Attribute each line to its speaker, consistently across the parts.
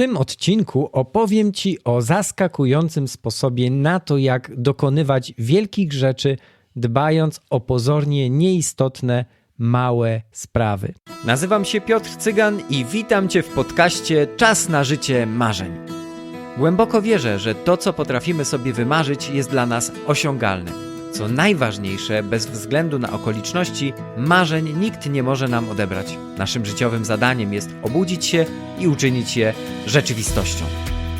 Speaker 1: tym odcinku opowiem Ci o zaskakującym sposobie na to, jak dokonywać wielkich rzeczy, dbając o pozornie nieistotne, małe sprawy. Nazywam się Piotr Cygan i witam Cię w podcaście Czas na życie marzeń. Głęboko wierzę, że to, co potrafimy sobie wymarzyć, jest dla nas osiągalne. Co najważniejsze, bez względu na okoliczności, marzeń nikt nie może nam odebrać. Naszym życiowym zadaniem jest obudzić się i uczynić je rzeczywistością.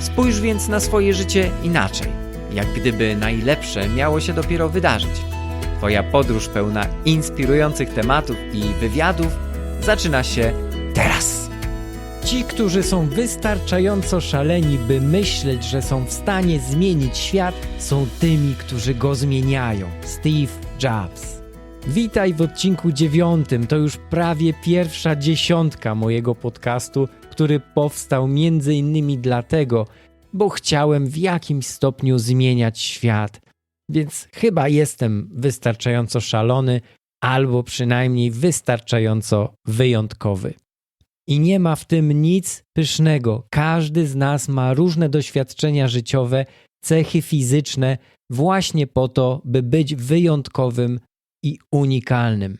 Speaker 1: Spójrz więc na swoje życie inaczej, jak gdyby najlepsze miało się dopiero wydarzyć. Twoja podróż pełna inspirujących tematów i wywiadów zaczyna się teraz. Ci, którzy są wystarczająco szaleni, by myśleć, że są w stanie zmienić świat, są tymi, którzy go zmieniają. Steve Jobs. Witaj w odcinku dziewiątym. To już prawie pierwsza dziesiątka mojego podcastu, który powstał między innymi dlatego, bo chciałem w jakimś stopniu zmieniać świat. Więc chyba jestem wystarczająco szalony, albo przynajmniej wystarczająco wyjątkowy. I nie ma w tym nic pysznego. Każdy z nas ma różne doświadczenia życiowe, cechy fizyczne, właśnie po to, by być wyjątkowym i unikalnym.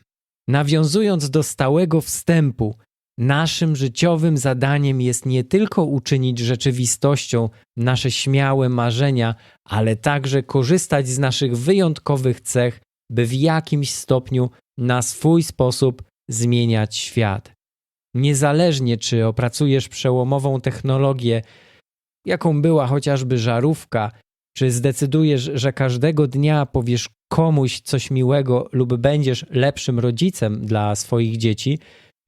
Speaker 1: Nawiązując do stałego wstępu, naszym życiowym zadaniem jest nie tylko uczynić rzeczywistością nasze śmiałe marzenia, ale także korzystać z naszych wyjątkowych cech, by w jakimś stopniu na swój sposób zmieniać świat. Niezależnie czy opracujesz przełomową technologię, jaką była chociażby żarówka, czy zdecydujesz, że każdego dnia powiesz komuś coś miłego lub będziesz lepszym rodzicem dla swoich dzieci,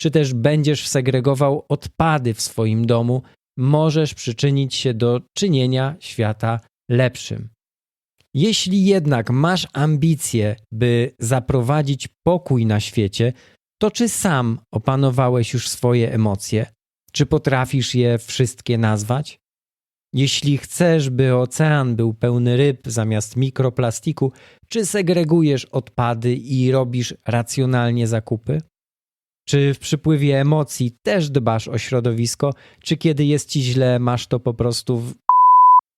Speaker 1: czy też będziesz segregował odpady w swoim domu, możesz przyczynić się do czynienia świata lepszym. Jeśli jednak masz ambicje, by zaprowadzić pokój na świecie, to czy sam opanowałeś już swoje emocje? Czy potrafisz je wszystkie nazwać? Jeśli chcesz, by ocean był pełny ryb zamiast mikroplastiku, czy segregujesz odpady i robisz racjonalnie zakupy? Czy w przypływie emocji też dbasz o środowisko, czy kiedy jest ci źle, masz to po prostu w...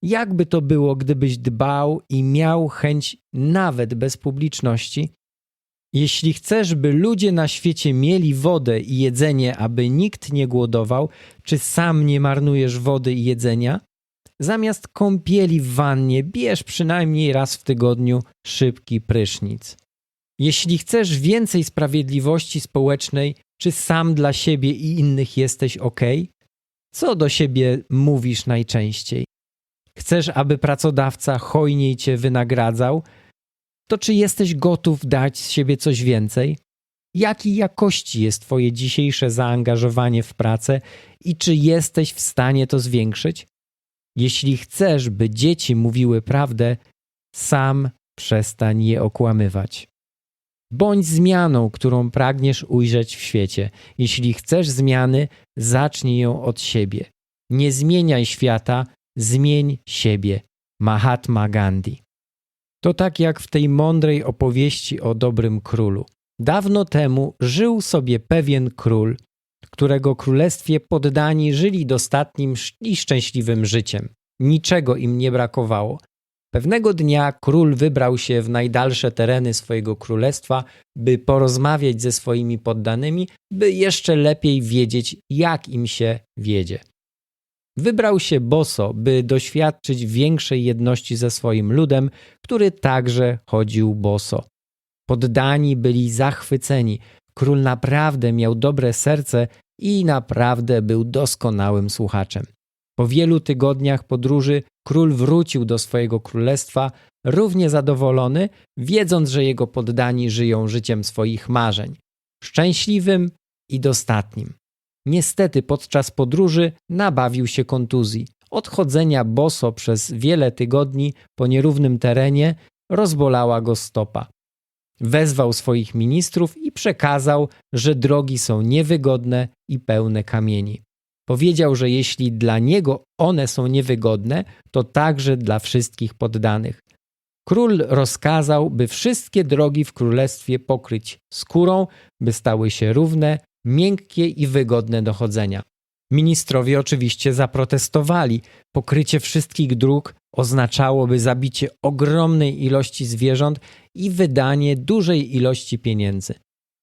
Speaker 1: Jakby to było, gdybyś dbał i miał chęć nawet bez publiczności? Jeśli chcesz, by ludzie na świecie mieli wodę i jedzenie, aby nikt nie głodował, czy sam nie marnujesz wody i jedzenia? Zamiast kąpieli w wannie, bierz przynajmniej raz w tygodniu szybki prysznic. Jeśli chcesz więcej sprawiedliwości społecznej, czy sam dla siebie i innych jesteś ok? Co do siebie mówisz najczęściej? Chcesz, aby pracodawca hojniej cię wynagradzał? To czy jesteś gotów dać z siebie coś więcej? Jakiej jakości jest Twoje dzisiejsze zaangażowanie w pracę i czy jesteś w stanie to zwiększyć? Jeśli chcesz, by dzieci mówiły prawdę, sam przestań je okłamywać. Bądź zmianą, którą pragniesz ujrzeć w świecie. Jeśli chcesz zmiany, zacznij ją od siebie. Nie zmieniaj świata, zmień siebie. Mahatma Gandhi. To tak jak w tej mądrej opowieści o dobrym królu. Dawno temu żył sobie pewien król, którego królestwie poddani żyli dostatnim i szczęśliwym życiem. Niczego im nie brakowało. Pewnego dnia król wybrał się w najdalsze tereny swojego królestwa, by porozmawiać ze swoimi poddanymi, by jeszcze lepiej wiedzieć, jak im się wiedzie. Wybrał się boso, by doświadczyć większej jedności ze swoim ludem, który także chodził boso. Poddani byli zachwyceni. Król naprawdę miał dobre serce i naprawdę był doskonałym słuchaczem. Po wielu tygodniach podróży król wrócił do swojego królestwa równie zadowolony, wiedząc, że jego poddani żyją życiem swoich marzeń, szczęśliwym i dostatnim. Niestety podczas podróży nabawił się kontuzji. Odchodzenia boso przez wiele tygodni po nierównym terenie rozbolała go stopa. Wezwał swoich ministrów i przekazał, że drogi są niewygodne i pełne kamieni. Powiedział, że jeśli dla niego one są niewygodne, to także dla wszystkich poddanych. Król rozkazał, by wszystkie drogi w królestwie pokryć skórą, by stały się równe, miękkie i wygodne do chodzenia. Ministrowie oczywiście zaprotestowali. Pokrycie wszystkich dróg oznaczałoby zabicie ogromnej ilości zwierząt i wydanie dużej ilości pieniędzy.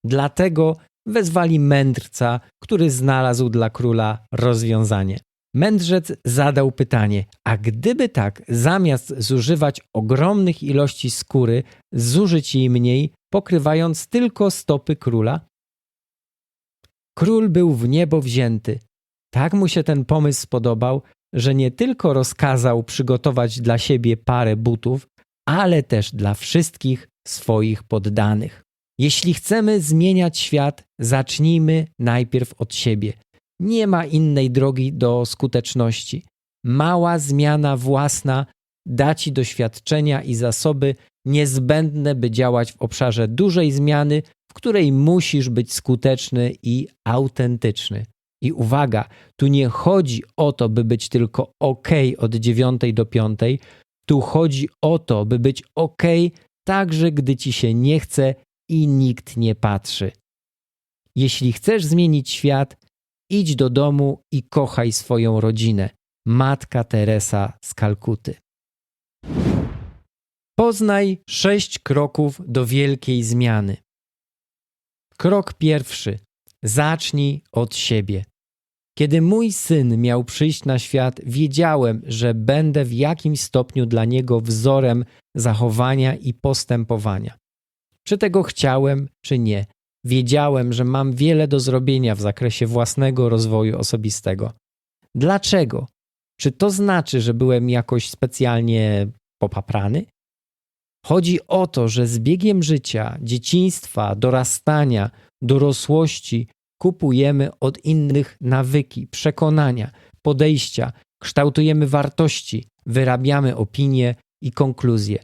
Speaker 1: Dlatego wezwali mędrca, który znalazł dla króla rozwiązanie. Mędrzec zadał pytanie: A gdyby tak, zamiast zużywać ogromnych ilości skóry, zużyć jej mniej, pokrywając tylko stopy króla? Król był w niebo wzięty. Tak mu się ten pomysł spodobał, że nie tylko rozkazał przygotować dla siebie parę butów, ale też dla wszystkich swoich poddanych. Jeśli chcemy zmieniać świat, zacznijmy najpierw od siebie. Nie ma innej drogi do skuteczności. Mała zmiana własna da ci doświadczenia i zasoby niezbędne, by działać w obszarze dużej zmiany, której musisz być skuteczny i autentyczny. I uwaga, tu nie chodzi o to, by być tylko ok od 9 do 5, tu chodzi o to, by być ok także gdy ci się nie chce i nikt nie patrzy. Jeśli chcesz zmienić świat, idź do domu i kochaj swoją rodzinę. Matka Teresa z Kalkuty. Poznaj sześć kroków do wielkiej zmiany. Krok pierwszy. Zacznij od siebie. Kiedy mój syn miał przyjść na świat, wiedziałem, że będę w jakimś stopniu dla niego wzorem zachowania i postępowania. Czy tego chciałem, czy nie, wiedziałem, że mam wiele do zrobienia w zakresie własnego rozwoju osobistego. Dlaczego? Czy to znaczy, że byłem jakoś specjalnie popaprany? Chodzi o to, że z biegiem życia, dzieciństwa, dorastania, dorosłości kupujemy od innych nawyki, przekonania, podejścia, kształtujemy wartości, wyrabiamy opinie i konkluzje.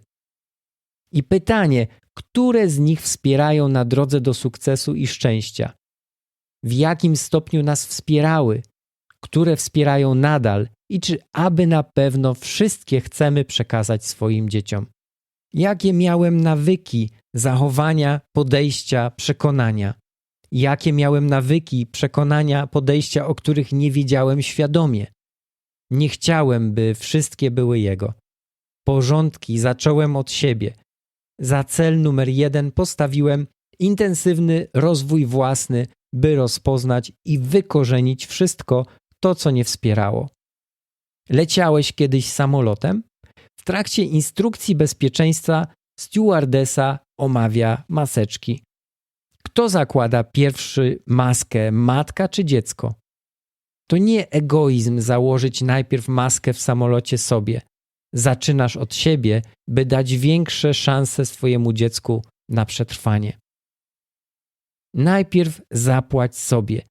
Speaker 1: I pytanie, które z nich wspierają na drodze do sukcesu i szczęścia? W jakim stopniu nas wspierały? Które wspierają nadal i czy aby na pewno wszystkie chcemy przekazać swoim dzieciom? Jakie miałem nawyki, zachowania, podejścia, przekonania? Jakie miałem nawyki, przekonania, podejścia, o których nie wiedziałem świadomie? Nie chciałem, by wszystkie były jego. Porządki zacząłem od siebie. Za cel numer jeden postawiłem intensywny rozwój własny, by rozpoznać i wykorzenić wszystko to, co nie wspierało. Leciałeś kiedyś samolotem? W trakcie instrukcji bezpieczeństwa stewardesa omawia maseczki. Kto zakłada pierwszy maskę, matka czy dziecko? To nie egoizm założyć najpierw maskę w samolocie sobie. Zaczynasz od siebie, by dać większe szanse swojemu dziecku na przetrwanie. Najpierw zapłać sobie.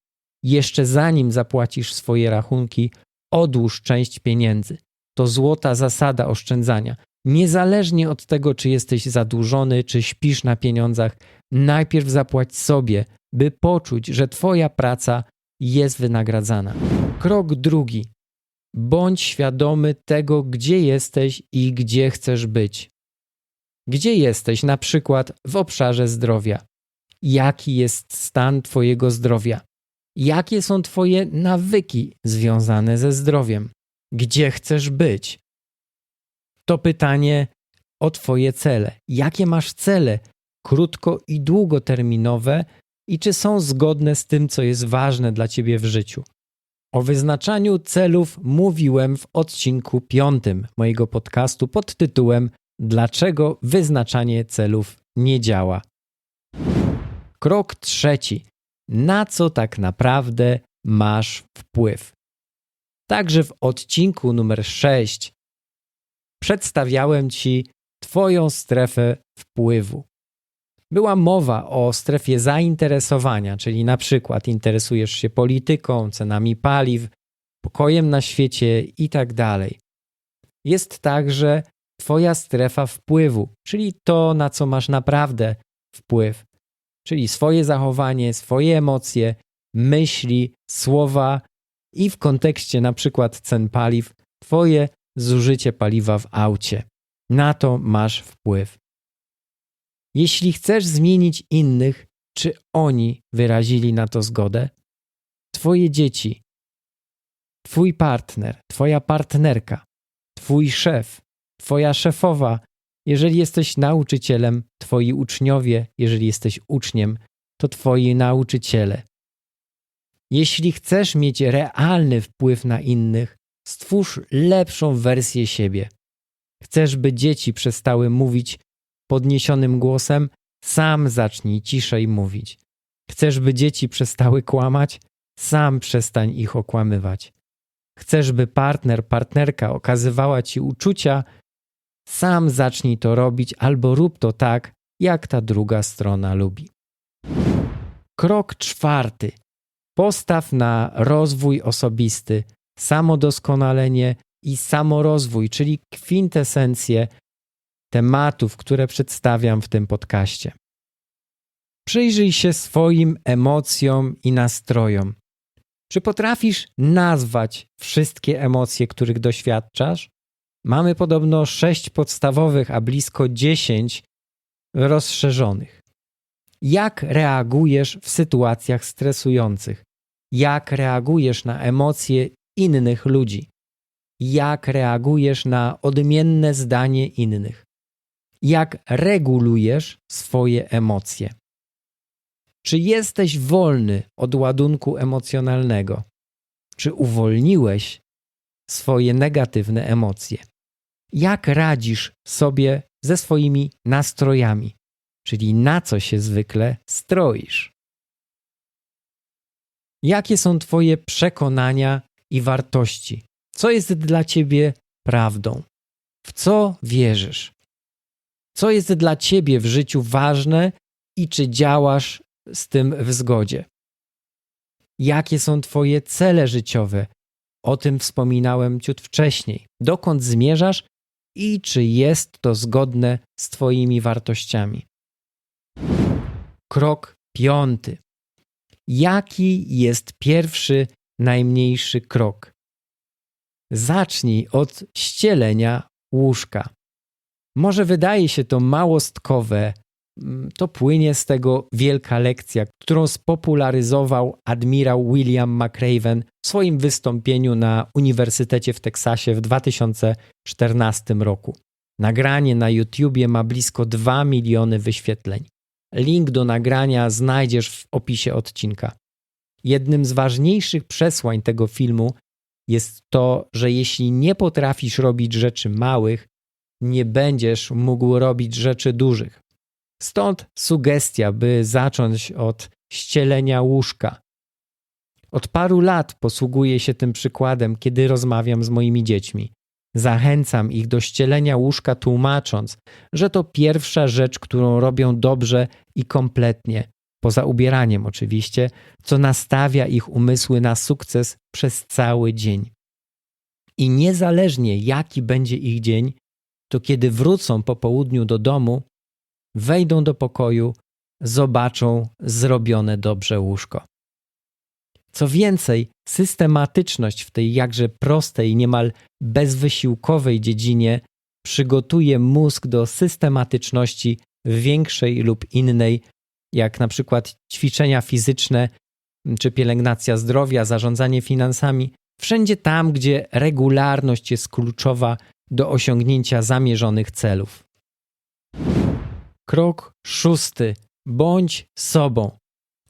Speaker 1: Jeszcze zanim zapłacisz swoje rachunki, odłóż część pieniędzy. To złota zasada oszczędzania. Niezależnie od tego, czy jesteś zadłużony, czy śpisz na pieniądzach, najpierw zapłać sobie, by poczuć, że Twoja praca jest wynagradzana. Krok drugi. Bądź świadomy tego, gdzie jesteś i gdzie chcesz być. Gdzie jesteś, na przykład w obszarze zdrowia? Jaki jest stan Twojego zdrowia? Jakie są Twoje nawyki związane ze zdrowiem? Gdzie chcesz być? To pytanie o Twoje cele. Jakie masz cele krótko i długoterminowe i czy są zgodne z tym, co jest ważne dla Ciebie w życiu? O wyznaczaniu celów mówiłem w odcinku piątym mojego podcastu pod tytułem Dlaczego wyznaczanie celów nie działa? Krok trzeci. Na co tak naprawdę masz wpływ? Także w odcinku numer 6 przedstawiałem Ci Twoją strefę wpływu. Była mowa o strefie zainteresowania, czyli na przykład interesujesz się polityką, cenami paliw, pokojem na świecie i tak. Jest także Twoja strefa wpływu, czyli to, na co masz naprawdę wpływ, czyli swoje zachowanie, swoje emocje, myśli, słowa i w kontekście na przykład cen paliw, Twoje zużycie paliwa w aucie. Na to masz wpływ. Jeśli chcesz zmienić innych, czy oni wyrazili na to zgodę? Twoje dzieci. Twój partner, Twoja partnerka, Twój szef, Twoja szefowa, jeżeli jesteś nauczycielem, Twoi uczniowie, jeżeli jesteś uczniem, to Twoi nauczyciele. Jeśli chcesz mieć realny wpływ na innych, stwórz lepszą wersję siebie. Chcesz, by dzieci przestały mówić podniesionym głosem, sam zacznij ciszej mówić. Chcesz, by dzieci przestały kłamać, sam przestań ich okłamywać. Chcesz, by partner, partnerka okazywała ci uczucia, sam zacznij to robić albo rób to tak, jak ta druga strona lubi. Krok czwarty. Postaw na rozwój osobisty, samodoskonalenie i samorozwój, czyli kwintesencję tematów, które przedstawiam w tym podcaście. Przyjrzyj się swoim emocjom i nastrojom. Czy potrafisz nazwać wszystkie emocje, których doświadczasz? Mamy podobno sześć podstawowych, a blisko dziesięć rozszerzonych. Jak reagujesz w sytuacjach stresujących? Jak reagujesz na emocje innych ludzi? Jak reagujesz na odmienne zdanie innych? Jak regulujesz swoje emocje? Czy jesteś wolny od ładunku emocjonalnego? Czy uwolniłeś swoje negatywne emocje? Jak radzisz sobie ze swoimi nastrojami, czyli na co się zwykle stroisz? Jakie są Twoje przekonania i wartości? Co jest dla Ciebie prawdą? W co wierzysz? Co jest dla Ciebie w życiu ważne i czy działasz z tym w zgodzie? Jakie są Twoje cele życiowe? O tym wspominałem ciut wcześniej. Dokąd zmierzasz i czy jest to zgodne z Twoimi wartościami? Krok piąty. Jaki jest pierwszy, najmniejszy krok? Zacznij od ścielenia łóżka. Może wydaje się to małostkowe, mm, to płynie z tego wielka lekcja, którą spopularyzował admirał William McRaven w swoim wystąpieniu na Uniwersytecie w Teksasie w 2014 roku. Nagranie na YouTubie ma blisko 2 miliony wyświetleń. Link do nagrania znajdziesz w opisie odcinka. Jednym z ważniejszych przesłań tego filmu jest to, że jeśli nie potrafisz robić rzeczy małych, nie będziesz mógł robić rzeczy dużych. Stąd sugestia, by zacząć od ścielenia łóżka. Od paru lat posługuję się tym przykładem, kiedy rozmawiam z moimi dziećmi. Zachęcam ich do ścielenia łóżka, tłumacząc, że to pierwsza rzecz, którą robią dobrze i kompletnie, poza ubieraniem oczywiście, co nastawia ich umysły na sukces przez cały dzień. I niezależnie jaki będzie ich dzień, to kiedy wrócą po południu do domu, wejdą do pokoju, zobaczą zrobione dobrze łóżko. Co więcej, systematyczność w tej jakże prostej, niemal bezwysiłkowej dziedzinie przygotuje mózg do systematyczności większej lub innej, jak na przykład ćwiczenia fizyczne czy pielęgnacja zdrowia, zarządzanie finansami, wszędzie tam, gdzie regularność jest kluczowa do osiągnięcia zamierzonych celów. Krok szósty. Bądź sobą.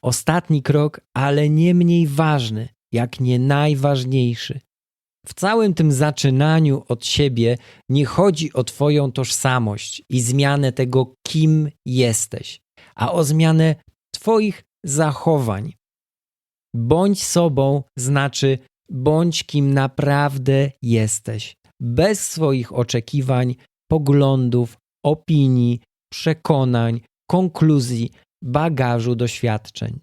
Speaker 1: Ostatni krok, ale nie mniej ważny, jak nie najważniejszy. W całym tym zaczynaniu od siebie nie chodzi o Twoją tożsamość i zmianę tego, kim jesteś, a o zmianę Twoich zachowań. Bądź sobą znaczy bądź kim naprawdę jesteś bez swoich oczekiwań, poglądów, opinii, przekonań, konkluzji, bagażu doświadczeń.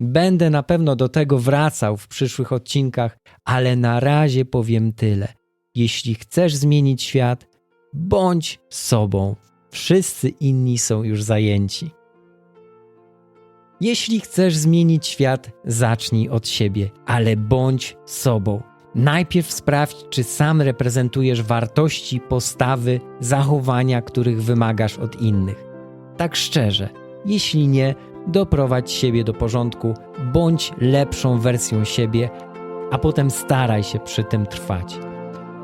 Speaker 1: Będę na pewno do tego wracał w przyszłych odcinkach, ale na razie powiem tyle. Jeśli chcesz zmienić świat, bądź sobą. Wszyscy inni są już zajęci. Jeśli chcesz zmienić świat, zacznij od siebie, ale bądź sobą. Najpierw sprawdź, czy sam reprezentujesz wartości, postawy, zachowania, których wymagasz od innych. Tak szczerze, jeśli nie, doprowadź siebie do porządku, bądź lepszą wersją siebie, a potem staraj się przy tym trwać.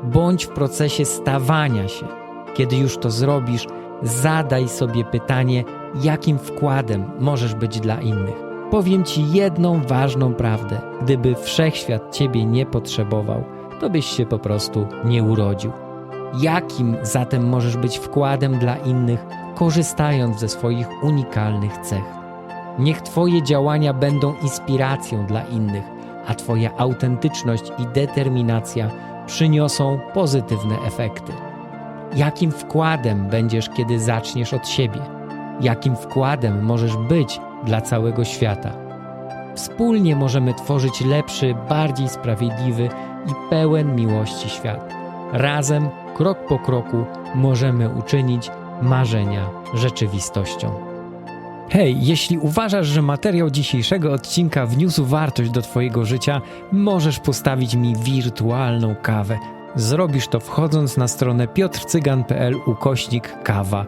Speaker 1: Bądź w procesie stawania się. Kiedy już to zrobisz, zadaj sobie pytanie, jakim wkładem możesz być dla innych. Powiem Ci jedną ważną prawdę. Gdyby wszechświat Ciebie nie potrzebował, to byś się po prostu nie urodził. Jakim zatem możesz być wkładem dla innych, korzystając ze swoich unikalnych cech? Niech Twoje działania będą inspiracją dla innych, a Twoja autentyczność i determinacja przyniosą pozytywne efekty. Jakim wkładem będziesz, kiedy zaczniesz od siebie? Jakim wkładem możesz być dla całego świata? Wspólnie możemy tworzyć lepszy, bardziej sprawiedliwy i pełen miłości świat. Razem, krok po kroku, możemy uczynić marzenia rzeczywistością. Hej, jeśli uważasz, że materiał dzisiejszego odcinka wniósł wartość do Twojego życia, możesz postawić mi wirtualną kawę. Zrobisz to wchodząc na stronę piotrcygan.pl ukośnik kawa.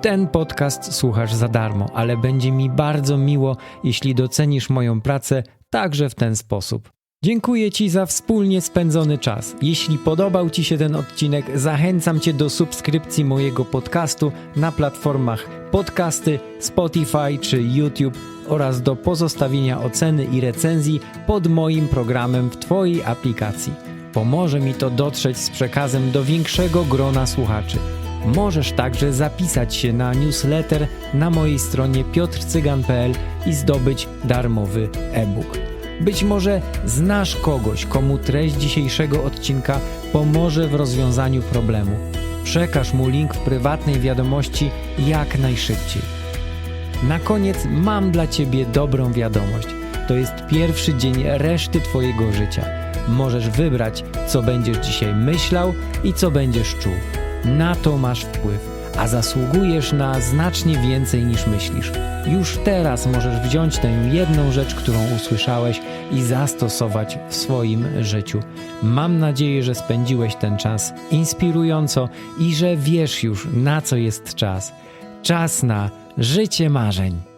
Speaker 1: Ten podcast słuchasz za darmo, ale będzie mi bardzo miło, jeśli docenisz moją pracę także w ten sposób. Dziękuję Ci za wspólnie spędzony czas. Jeśli podobał Ci się ten odcinek, zachęcam Cię do subskrypcji mojego podcastu na platformach podcasty, Spotify czy YouTube oraz do pozostawienia oceny i recenzji pod moim programem w Twojej aplikacji. Pomoże mi to dotrzeć z przekazem do większego grona słuchaczy. Możesz także zapisać się na newsletter na mojej stronie piotrcygan.pl i zdobyć darmowy e-book. Być może znasz kogoś, komu treść dzisiejszego odcinka pomoże w rozwiązaniu problemu. Przekaż mu link w prywatnej wiadomości jak najszybciej. Na koniec mam dla Ciebie dobrą wiadomość. To jest pierwszy dzień reszty Twojego życia. Możesz wybrać, co będziesz dzisiaj myślał i co będziesz czuł. Na to masz wpływ a zasługujesz na znacznie więcej niż myślisz. Już teraz możesz wziąć tę jedną rzecz, którą usłyszałeś i zastosować w swoim życiu. Mam nadzieję, że spędziłeś ten czas inspirująco i że wiesz już, na co jest czas. Czas na życie marzeń.